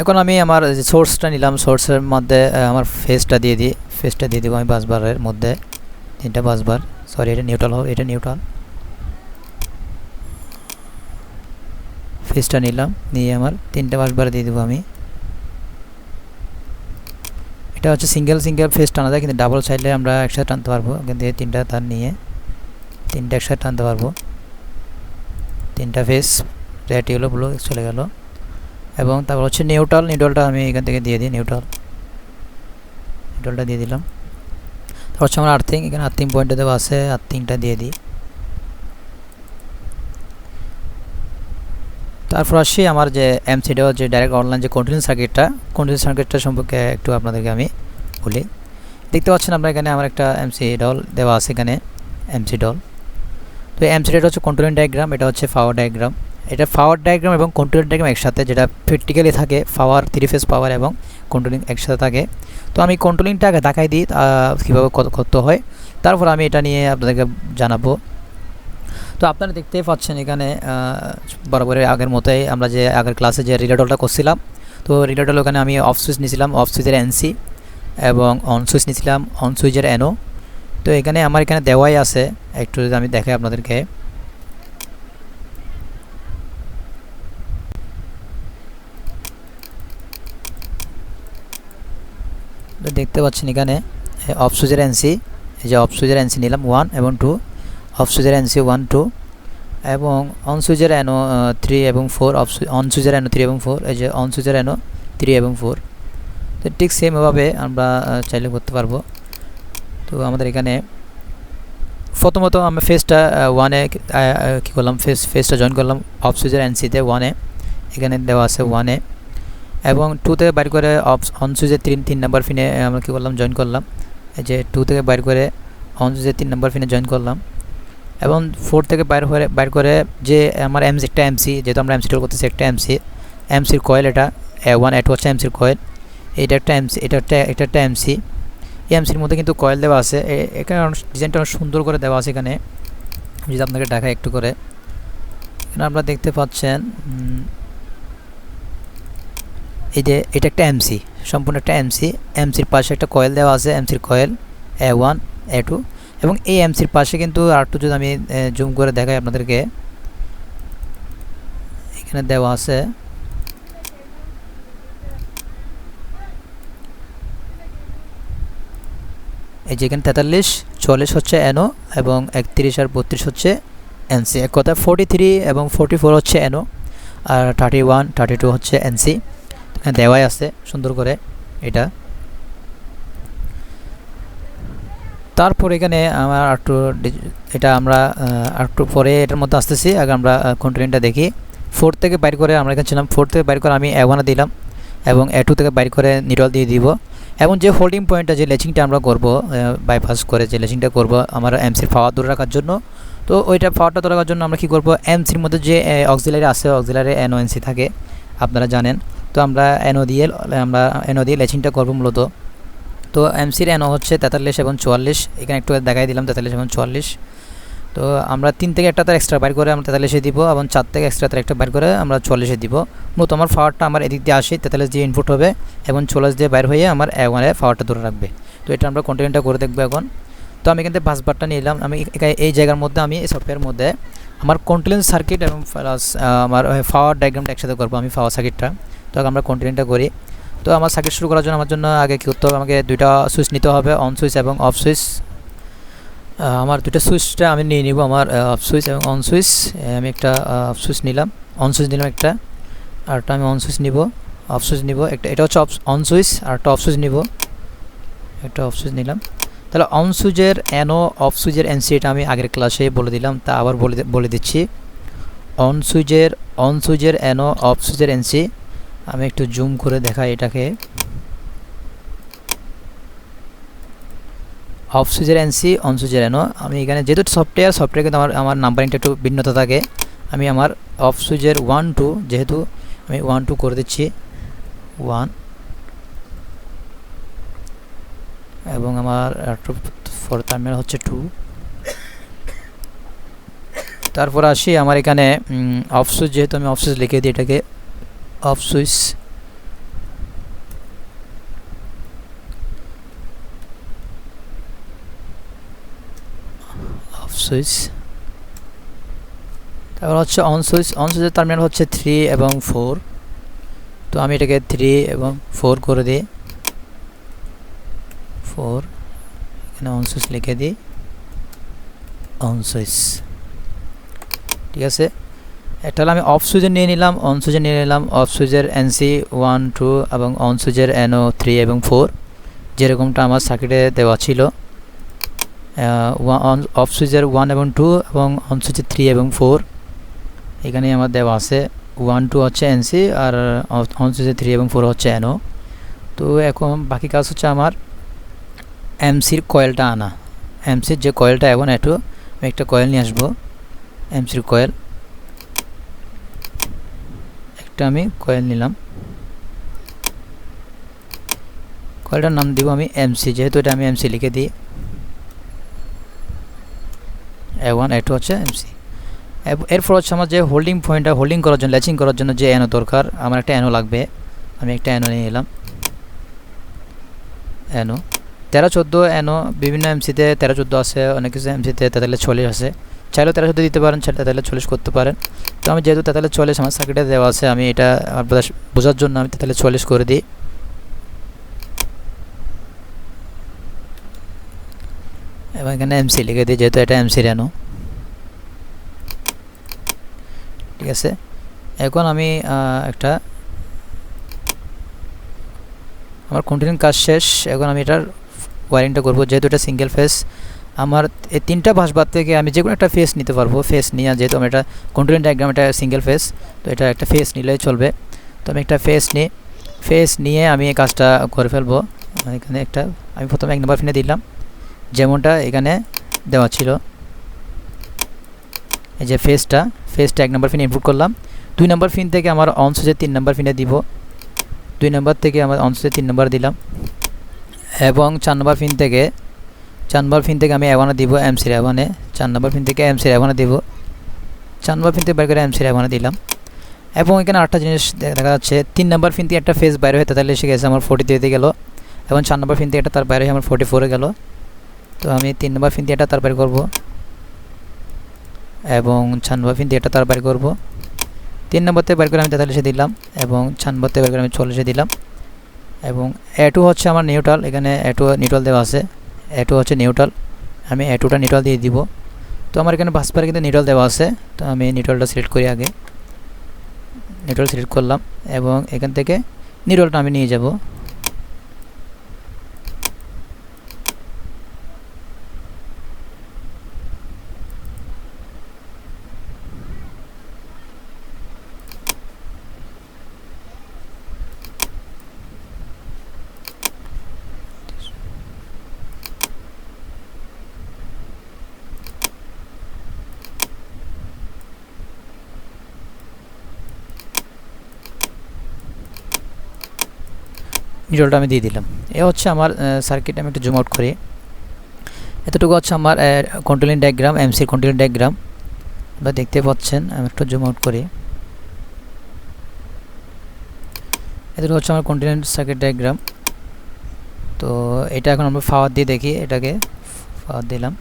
এখন আমি আমার সোর্সটা নিলাম সোর্সের মধ্যে আমার ফেসটা দিয়ে দিই। ফেসটা দিয়ে দিব আমি বাসবারের মধ্যে। তিনটা বাসবার সরি এটা নিউট্রাল হোক এটা নিউট্রাল ফেসটা নিলাম, নিয়ে আমার তিনটা বাসবার দিয়ে দেবো আমি। এটা হচ্ছে সিঙ্গেল সিঙ্গেল ফেস টানা যায় কিন্তু ডাবল সাইডে আমরা একসাথে টানতে পারব। কিন্তু এই তিনটা তার নিয়ে তিনটা একসাথে টানতে পারব। তিনটা ফেস রেড ইয়েলো ব্লু চলে গেল। এবং তারপর হচ্ছে নিউট্রাল নিউট্রালটা আমি এখান থেকে দিয়ে দিই নিউট্রাল নিউট্রালটা দিয়ে দিলাম। তারপর হচ্ছে আমার আর্থিং এখানে আর্থিং পয়েন্টে দেওয়া আছে আর্থিংটা দিয়ে দিই। তারপর আসি আমার যে এমসিডি যে ডাইরেক্ট অনলাইন যে কন্টিনিউ সার্কিটটা কন্টিনিউ সার্কিটটা সম্পর্কে একটু আপনাদেরকে আমি বলি। দেখতে পাচ্ছেন আপনার এখানে আমার একটা এমসি ডল দেওয়া আছে এখানে এমসি ডল তো এমসি ডল হচ্ছে কন্ট্রোলিং ডায়াগ্রাম এটা হচ্ছে পাওয়ার ডায়াগ্রাম এটা পাওয়ার ডায়াগ্রাম এবং কন্ট্রোলিং ডায়াগ্রাম একসাথে, যেটা প্র্যাকটিক্যালি থাকে পাওয়ার থ্রি ফেস পাওয়ার এবং কন্ট্রোলিং একসাথে থাকে। তো আমি কন্ট্রোলিংটা আগে দেখাই দিই কীভাবে করতে হয়। তারপর আমি এটা নিয়ে আপনাদেরকে জানাব। তো আপনারা দেখতেই পাচ্ছেন এখানে বরাবরের আগের মতোই আমরা যে আগের ক্লাসে যে রিলেটলটা করছিলাম, তো রিলেটল ওখানে আমি অফ সুইচ নিয়েছিলাম অফ সুইচের এনসি এবং অন সুইচ নিয়েছিলাম অন সুইচের এনও তো এখানে আমার এখানে দেওয়াই আছে, একটু যদি আমি দেখাই আপনাদেরকে। দেখতে পাচ্ছেন এখানে অফ সুইচের এনসি এই যে অফ সুইচের এনসি নিলাম ওয়ান এবং টু অফ সুইচের এনসি ওয়ান টু এবং অন সুইচের এনো থ্রি এবং ফোর অফ অন সুইচের এনো থ্রি এবং ফোর এই যে অন সুইচের এনো থ্রি এবং ফোর তো ঠিক সেমভাবে আমরা চাইলে করতে পারব। তো আমাদের এখানে প্রথমত আমি ফেসটা ওয়ানে কী করলাম ফেস ফেসটা জয়েন করলাম অফ সুইচের এনসিতে ওয়ানে এখানে দেওয়া আছে ওয়ানে এবং টু থেকে বাইর করে অন সুইচের তিন তিন নাম্বার ফিনে আমরা কী করলাম? জয়েন করলাম। যে টু থেকে বাইর করে অন সুইচের তিন নাম্বার ফিনে জয়েন করলাম। এবং ফোর থেকে বাইর করে বাইর করে যে আমার এমসি একটা এমসি যেহেতু আমরা এমসি টোল করতেছি, একটা এমসি এমসির কয়েল এটা ওয়ান এট হচ্ছে এমসির কয়েল এটা একটা এমসি এটা একটা এটা একটা এমসি এই এমসির মধ্যে কিন্তু কয়েল দেওয়া আছে। এখানে ডিজাইনটা অনেক সুন্দর করে দেওয়া আছে এখানে। যদি আপনাকে দেখাই একটু করে। এখানে আপনারা দেখতে পাচ্ছেন এই যে, এটা একটা এমসি সম্পূর্ণ একটা এমসি এমসির পাশে একটা কয়েল দেওয়া আছে এমসির coil A one A two এবং এই এমসির পাশে কিন্তু আর একটু যদি আমি জুম করে দেখাই আপনাদেরকে, এখানে দেওয়া আছে, এই যে এখানে তেতাল্লিশ, চুয়াল্লিশ হচ্ছে এনো এবং একত্রিশ আর বত্রিশ হচ্ছে এনসি এক কথা ফোর্টি থ্রি এবং ফোর্টি ফোর হচ্ছে এনো আর থার্টি ওয়ান থার্টি টু হচ্ছে এনসি দেওয়াই আছে সুন্দর করে এটা। তারপর এখানে আমার ডি- এটা আমরা আহ, একটু পরে এটার মধ্যে আসতেছি আগে আমরা কন্টিনিউটা দেখি। ফোর থেকে বাইর করে আমরা এখানে ছিলাম ফোর থেকে বাইর করে আমি অ্যাওয়ানা দিলাম এবং এ টু থেকে বাইর করে নিডল দিয়ে দিব। এবং যে হোল্ডিং পয়েন্টটা যে লেচিংটা আমরা করব বাইপাস করে যে লেচিংটা করব আমার এমসির পাওয়ার ধরে রাখার জন্য। তো ওইটা পাওয়ারটা ধরে রাখার জন্য আমরা কী করব? এমসির মধ্যে যে অক্সিলারি আছে অক্সিলারি এনওএনসি থাকে আপনারা জানেন। তো আমরা এনও দিয়ে, আমরা এনও দিয়ে লেচিংটা করব মূলত। তো এমসির এনও হচ্ছে তেতাল্লিশ এবং চুয়াল্লিশ। এখানে একটু দেখাই দিলাম, তেতাল্লিশ এবং চুয়াল্লিশ। তো আমরা তিন থেকে একটা তার এক্সট্রা বাইর করে আমরা তেতাল্লিশে দিব এবং চার থেকে এক্সট্রা তার একটা বাইর করে আমরা চুয়াল্লিশে দিব। মূলত আমার পাওয়ারটা আমার এদিক দিয়ে আসে, তেতাল্লিশ দিয়ে ইনপুট হবে এবং চল্লিশ দিয়ে বাইর হয়ে আমার ওয়ানে পাওয়ারটা ধরে রাখবে। তো এটা আমরা কন্টিনিউটা করে দেখব এখন। তো আমি এখান কিন্তু বাসবারটা নিলাম আমি এই জায়গার মধ্যে আমি, এই সফটওয়্যার মধ্যে আমার কন্টিনিউ সার্কিট এবং আমার পাওয়ার ডায়াগ্রামটা একসাথে করব আমি পাওয়ার সার্কিটটা তো আমরা কন্টিনিউটা করি। তো আমার সার্কিট শুরু করার জন্য আমার জন্য আগে কী করতে হবে? আমাকে দুইটা সুইচ নিতে হবে অন সুইচ এবং অফ সুইচ আমার দুটো সুইচটা আমি নিয়ে নিব, আমার অফ সুইচ এবং অন সুইচ আমি একটা অফ সুইচ নিলাম অন সুইচ নিলাম একটা আরটা আমি অন সুইচ নিব অফ সুইচ নিব, একটা, এটা হচ্ছে অফ অন সুইচ আর একটা অফ সুইচ নিব, একটা অফ সুইচ নিলাম। তাহলে অন সুইচের এনও অফ সুইচের এনসি এটা আমি আগের ক্লাসে বলে দিলাম, তা আবার বলে বলে দিচ্ছি। অন সুইচের অন সুইচের এনও অফ সুইচের এনসি আমি একটু জুম করে দেখাই এটাকে। অফ সুইচের এনসি অন এনও আমি এখানে যেহেতু সফটওয়্যার সফটওয়্যার কিন্তু আমার আমার নাম্বারিংটা একটু ভিন্নতা থাকে। আমি আমার অফ সুইচের ওয়ান টু যেহেতু আমি ওয়ান টু করে দিচ্ছি ওয়ান এবং আমার ফোর টার্মিনাল হচ্ছে টু তারপর আসি আমার এখানে অফ সুইচ যেহেতু আমি অফ সুইচ লিখে দিই এটাকে। অফ সুইচ অফ সুইচ তারপর হচ্ছে অন সুইচ অন সুইচের টার্মিনাল হচ্ছে থ্রি এবং ফোর তো আমি এটাকে থ্রি এবং ফোর করে দিই। ফোর এখানে অন সুইচ লিখে দিই। অন সুইচ ঠিক আছে? হলো আমি অফ সুইচে নিয়ে নিলাম অন সুইচে নিয়ে নিলাম অফ সুইচের এনসি ওয়ান টু এবং অন সুইচের এনও থ্রি এবং ফোর যেরকমটা আমার সার্কিটে দেওয়া ছিল। অফ সুইচের ওয়ান এবং টু এবং অন সুইচের থ্রি এবং ফোর এখানে আমার দেওয়া আছে। ওয়ান টু হচ্ছে এনসি আর অন সুইচের থ্রি এবং ফোর হচ্ছে এনও তো এখন বাকি কাজ হচ্ছে আমার এমসির কয়েলটা আনা। এমসির যে কয়েলটা এখন, একটু আমি একটা কয়েল নিয়ে আসব। এমসির কয়েল একটা আমি কয়েল নিলাম। কয়েলটার নাম দিব আমি এমসি যেহেতু এটা আমি এমসি লিখে দিই। এ ওয়ান এ টু হচ্ছে এমসি এরপর হচ্ছে আমার যে হোল্ডিং পয়েন্টটা হোল্ডিং করার জন্য ল্যাচিং করার জন্য যে অ্যানো দরকার, আমার একটা অ্যানো লাগবে। আমি একটা অ্যানো নিয়ে এলাম অ্যানো তেরো চোদ্দ অ্যানো বিভিন্ন এমসিতে তেরো চোদ্দ আছে, অনেক কিছু এমসিতে তেতাল্লিশ চল্লিশ আছে। চাইলেও তেরো চোদ্দ দিতে পারেন, চাইলে তেতাল্লিশ চল্লিশ করতে পারেন। তো আমি যেহেতু তেতাল্লিশ চল্লিশ আমার সার্কিটে দেওয়া আছে, আমি এটা বোঝার জন্য আমি তেতাল্লিশ চল্লিশ করে দিই। এবং এখানে এমসি লিখে দিই, যেহেতু এটা এমসি রেনো ঠিক আছে? এখন আমি একটা আমার কন্টিনিউ কাজ শেষ। এখন আমি এটার ওয়ারিংটা করব, যেহেতু এটা সিঙ্গেল ফেস আমার এই তিনটা ভাসবার থেকে আমি যে কোনো একটা ফেস নিতে পারব। ফেস নিয়ে যেহেতু আমি এটা কন্টিনিউ ডায়াগ্রাম এটা সিঙ্গেল ফেস তো এটা একটা ফেস নিলেই চলবে। তো আমি একটা ফেস নিই। ফেস নিয়ে আমি এই কাজটা করে ফেলব। এখানে একটা, আমি প্রথমে এক নম্বর ফিনে দিলাম। যেমনটা এখানে দেওয়া ছিল। এই যে ফেসটা ফেসটা এক নম্বর ফিনে ইনপুট করলাম। দুই নম্বর ফিন থেকে আমার অন সুইচে তিন নম্বর ফিনে দিব। দুই নম্বর থেকে আমার অন সুইচে তিন নম্বর দিলাম। এবং চার নম্বর ফিন থেকে চার নম্বর ফিন থেকে আমি অ্যাভানে দিব এমসির অ্যাভানে চার নম্বর ফিন থেকে এমসির অ্যাভানে দিব। চার নম্বর ফিন থেকে বের করে এমসির অ্যাভানে দিলাম। এবং এখানে আরেকটা জিনিস দেখা যাচ্ছে, তিন নম্বর ফিন থেকে একটা ফেস বাইরে হয়ে এসে গেছে, আমার ফোর্টি থ্রিতে গেল। এবং চার নম্বর ফিন থেকে একটা তার বাইরে হয়ে আমার ফোর্টি ফোরে গেল। তো আমি তিন নম্বর ফিন দিয়ে এটা তার বাইরে করব। এবং নম্বর ফিন দিয়ে এটা তার বাইরে করব। তিন নম্বরতে বের করে আমি তেতাল্লিশে দিলাম এবং চার নম্বরতে বের করে আমি চল্লিশে দিলাম। এবং এ টু হচ্ছে আমার নিউট্রাল এখানে এ টু নিউট্রাল দেওয়া আছে। এ টু হচ্ছে নিউট্রাল আমি এ টুটা নিউট্রাল দিয়ে দিব। তো আমার এখানে বাসপারে কিন্তু নিউট্রাল দেওয়া আছে, তো আমি নিউট্রালটা সিলেক্ট করি আগে। নিউট্রাল সিলেক্ট করলাম, এবং এখান থেকে নিউট্রালটা আমি নিয়ে যাব। নিউট্রালটা আমি দিয়ে দিলাম। এ হচ্ছে আমার সার্কিট আমি একটু জুম আউট করি। এতটুকু হচ্ছে আমার কন্ট্রোলিং ডায়াগ্রাম এমসির কন্ট্রোলিং ডায়াগ্রাম আপনারা দেখতে পাচ্ছেন, আমি একটু জুম আউট করি। এতটুকু হচ্ছে আমার কন্টিনেন্ট সার্কিট ডায়াগ্রাম তো এটা এখন আমরা ফাওয়ার দিয়ে দেখি, এটাকে ফাওয়ার দিলাম।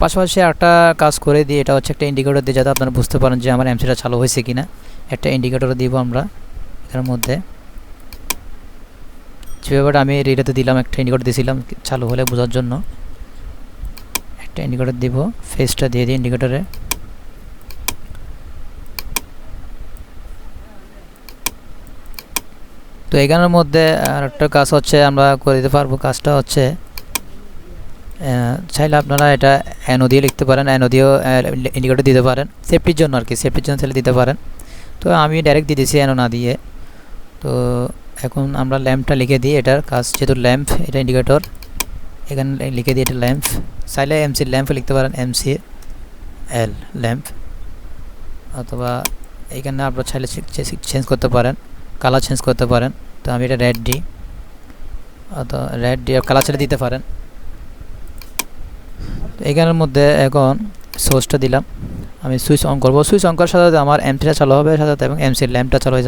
পাশাপাশি একটা কাজ করে দিই, এটা হচ্ছে একটা ইন্ডিকেটর দিয়ে যাতে আপনারা বুঝতে পারেন যে আমার এমসিটা চালু হয়েছে কিনা। একটা ইন্ডিকেটর দিব আমরা এটার মধ্যে। যে আমি রিলেতে দিলাম, একটা ইন্ডিকেটর দিয়েছিলাম চালু হলে বোঝার জন্য। একটা ইন্ডিকেটর দিব ফেসটা দিয়ে দিই ইন্ডিকেটরে তো এখানের মধ্যে একটা কাজ হচ্ছে, আমরা করে দিতে পারব কাজটা হচ্ছে চাইলে আপনারা এটা অ্যানো দিয়ে লিখতে পারেন অ্যানো দিয়েও ইন্ডিকেটর দিতে পারেন। সেফটির জন্য আর কি সেফটির জন্য চাইলে দিতে পারেন। তো আমি ডাইরেক্ট দিয়ে দিয়েছি অ্যানো না দিয়ে। তো এখন আমরা ল্যাম্পটা লিখে দিই, এটার কাজ যেহেতু ল্যাম্প, এটা ইন্ডিকেটর এখানে লিখে দিই এটা ল্যাম্প। চাইলে এমসি ল্যাম্প লিখতে পারেন এমসি এল ল্যাম্প। অথবা এখানে আপনারা চাইলে চেঞ্জ করতে পারেন কালার চেঞ্জ করতে পারেন। তো আমি এটা রেড দিই, অথবা রেড ডি কালার ছেড়ে দিতে পারেন। তো এখানের মধ্যে এখন সোর্সটা দিলাম। আমি সুইচ অন করব। সুইচ অন করার সাথে আমার এমসিটা চালু হবে, সাথে এবং এমসির ল্যাম্পটা চালু হয়ে